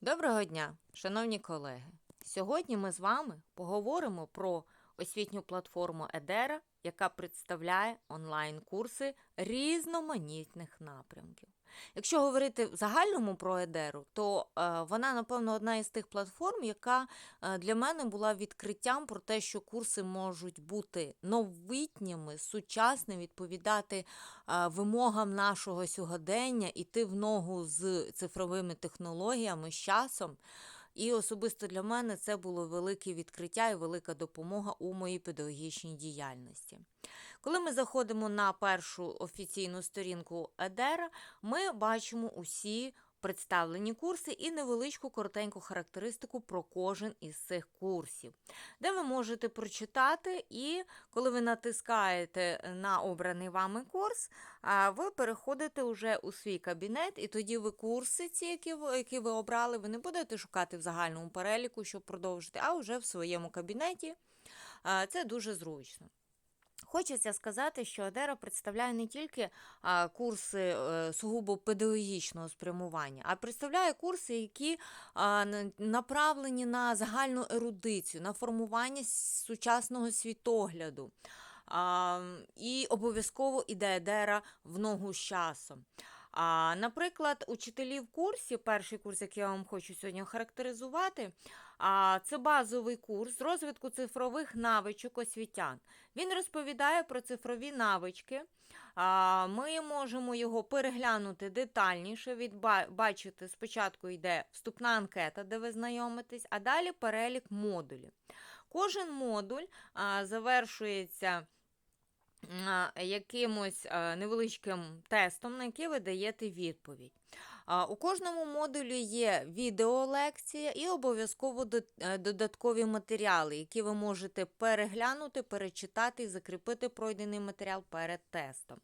Доброго дня, шановні колеги! Сьогодні ми з вами поговоримо про освітню платформу Едера, яка представляє онлайн-курси різноманітних напрямків. Якщо говорити в загальному про Едеру, то е, вона, напевно, одна із тих платформ, яка е, для мене була відкриттям про те, що курси можуть бути новітніми, сучасними, відповідати е, вимогам нашого сьогодення, іти в ногу з цифровими технологіями, з часом. І особисто для мене це було велике відкриття і велика допомога у моїй педагогічній діяльності. Коли ми заходимо на першу офіційну сторінку Едера, ми бачимо усі представлені курси і невеличку коротеньку характеристику про кожен із цих курсів, де ви можете прочитати, і коли ви натискаєте на обраний вами курс, ви переходите вже у свій кабінет, і тоді ви курси, ці, які ви, які ви обрали, ви не будете шукати в загальному переліку, щоб продовжити, а вже в своєму кабінеті. Це дуже зручно. Хочеться сказати, що Адера представляє не тільки курси е, сугубо педагогічного спрямування, а представляє курси, які направлені на загальну ерудицію, на формування сучасного світогляду. І обов'язково іде Едера в ногу з часом. А, наприклад, учителі в курсі, перший курс, який я вам хочу сьогодні характеризувати, це базовий курс розвитку цифрових навичок освітян. Він розповідає про цифрові навички. Ми можемо його переглянути детальніше. Відба- Бачите, спочатку йде вступна анкета, де ви знайомитесь, а далі перелік модулів. Кожен модуль завершується якимось невеличким тестом, на який ви даєте відповідь. У кожному модулі є відеолекція і обов'язково е, додаткові матеріали, які ви можете переглянути, перечитати і закріпити пройдений матеріал перед тестом.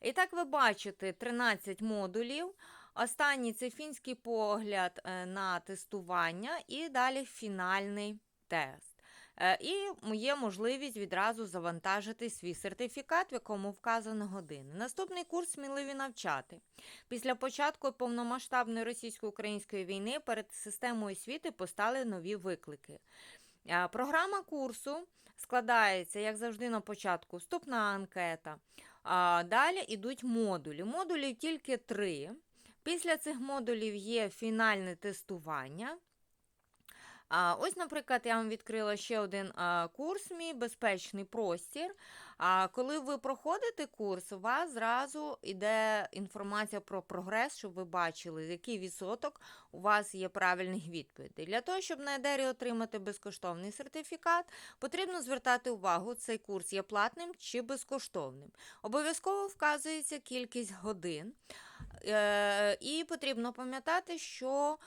І так ви бачите 13 модулів. Останній це фінський погляд е, на тестування, і далі фінальний тест. Е, І є можливість відразу завантажити свій сертифікат, в якому вказано години. Наступний курс сміливі навчати. Після початку повномасштабної російсько-української війни перед системою освіти постали нові виклики. Е, Програма курсу складається, як завжди, на початку вступна анкета. Далі йдуть модулі. Модулів тільки три. Після цих модулів є фінальне тестування. А, ось, наприклад, я вам відкрила ще один курс, мій безпечний простір. А коли ви проходите курс, у вас зразу йде інформація про прогрес, щоб ви бачили, який відсоток у вас є правильних відповідей. Для того, щоб на Едері отримати безкоштовний сертифікат, потрібно звертати увагу, цей курс є платним чи безкоштовним. Обов'язково вказується кількість годин. Е, І потрібно пам'ятати, що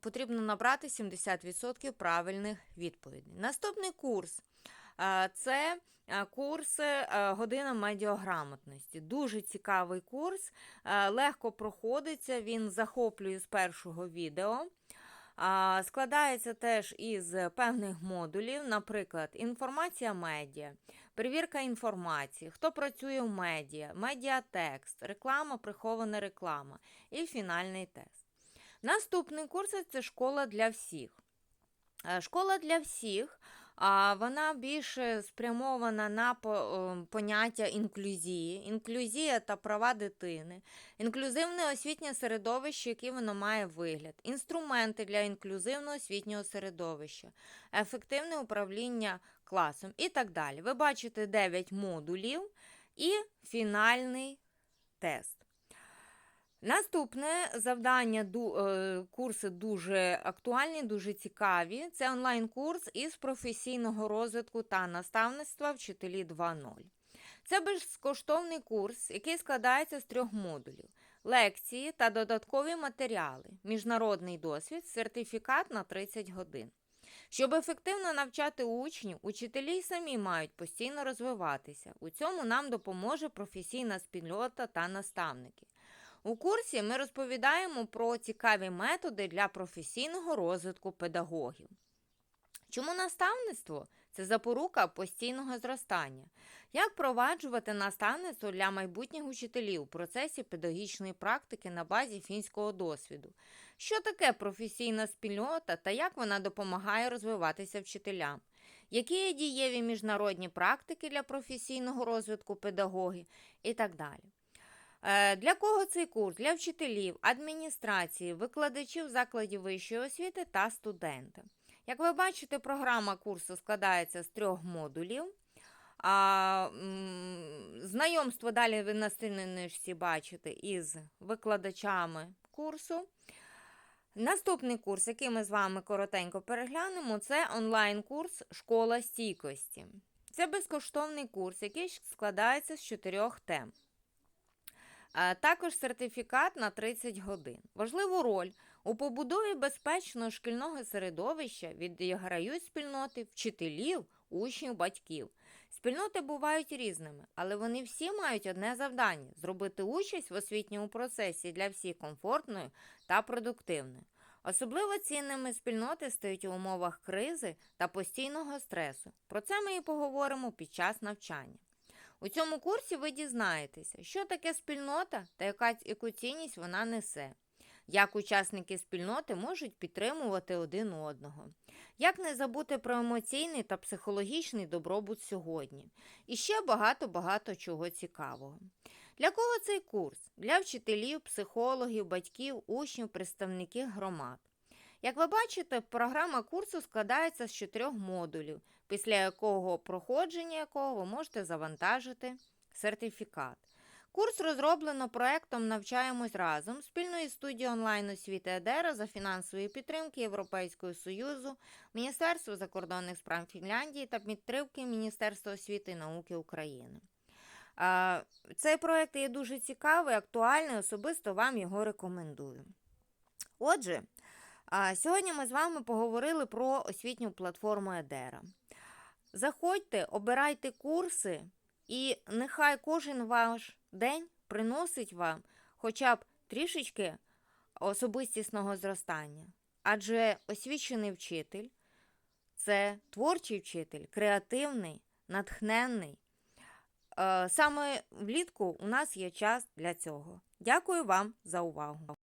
потрібно набрати 70% правильних відповідей. Наступний курс це курс е, година медіаграмотності. Дуже цікавий курс, е, легко проходиться, він захоплює з першого відео. Складається теж із певних модулів, наприклад, інформація медіа, перевірка інформації, хто працює в медіа, медіатекст, реклама, прихована реклама і фінальний тест. Наступний курс це школа для всіх. Е, Школа для всіх а, вона більше спрямована на е, поняття інклюзії, інклюзія та права дитини, інклюзивне освітнє середовище, яке воно має вигляд, інструменти для інклюзивного освітнього середовища, ефективне управління класом і так далі. Ви бачите 9 модулів і фінальний тест. Наступне завдання е, курси дуже актуальні, дуже цікаві. Це онлайн-курс із професійного розвитку та наставництва вчителі 2.0. Це безкоштовний курс, який складається з трьох модулів: лекції та додаткові матеріали, міжнародний досвід, сертифікат на 30 годин. Щоб ефективно навчати учнів, учителі самі мають постійно розвиватися. У цьому нам допоможе професійна спільнота та наставники. У курсі ми розповідаємо про цікаві методи для професійного розвитку педагогів. Чому наставництво? Це запорука постійного зростання. Як впроваджувати наставництво для майбутніх учителів у процесі педагогічної практики на базі фінського досвіду? Що таке професійна спільнота та як вона допомагає розвиватися вчителям? Які є дієві міжнародні практики для професійного розвитку педагогів і так далі? Е, Для кого цей курс? Для вчителів, адміністрації, викладачів закладів вищої освіти та студентів. Як ви бачите, програма курсу складається з трьох модулів. А, знайомство далі ви на сторінці бачите із викладачами курсу. Наступний курс, який ми з вами коротенько переглянемо, це онлайн-курс Школа стійкості. Це безкоштовний курс, який складається з чотирьох тем. А Також сертифікат на 30 годин. Важливу роль у побудові безпечного шкільного середовища відіграють спільноти вчителів, учнів, батьків. Спільноти бувають різними, але вони всі мають одне завдання зробити участь в освітньому процесі для всіх комфортною та продуктивною. Особливо цінними спільноти стають у умовах кризи та постійного стресу. Про це ми і поговоримо під час навчання. У цьому курсі ви дізнаєтеся, що таке спільнота та яка, яку цінність вона несе, як учасники спільноти можуть підтримувати один одного, як не забути про емоційний та психологічний добробут сьогодні, і ще багато-багато чого цікавого. Для кого цей курс? Для вчителів, психологів, батьків, учнів, представників громад. Як ви бачите, програма курсу складається з чотирьох модулів, після якого проходження якого ви можете завантажити сертифікат. Курс розроблено проектом Навчаємось разом спільної студії онлайн освіти Едера за фінансової підтримки Європейського Союзу, Міністерства закордонних справ Фінляндії та підтримки Міністерства освіти і науки України. Цей проект є дуже цікавий, актуальний, особисто вам його рекомендую. Отже, сьогодні ми з вами поговорили про освітню платформу Едера. Заходьте, обирайте курси, і нехай кожен ваш день приносить вам хоча б трішечки особистісного зростання. Адже освічений вчитель це творчий вчитель, креативний, натхненний. Е, Саме влітку у нас є час для цього. Дякую вам за увагу.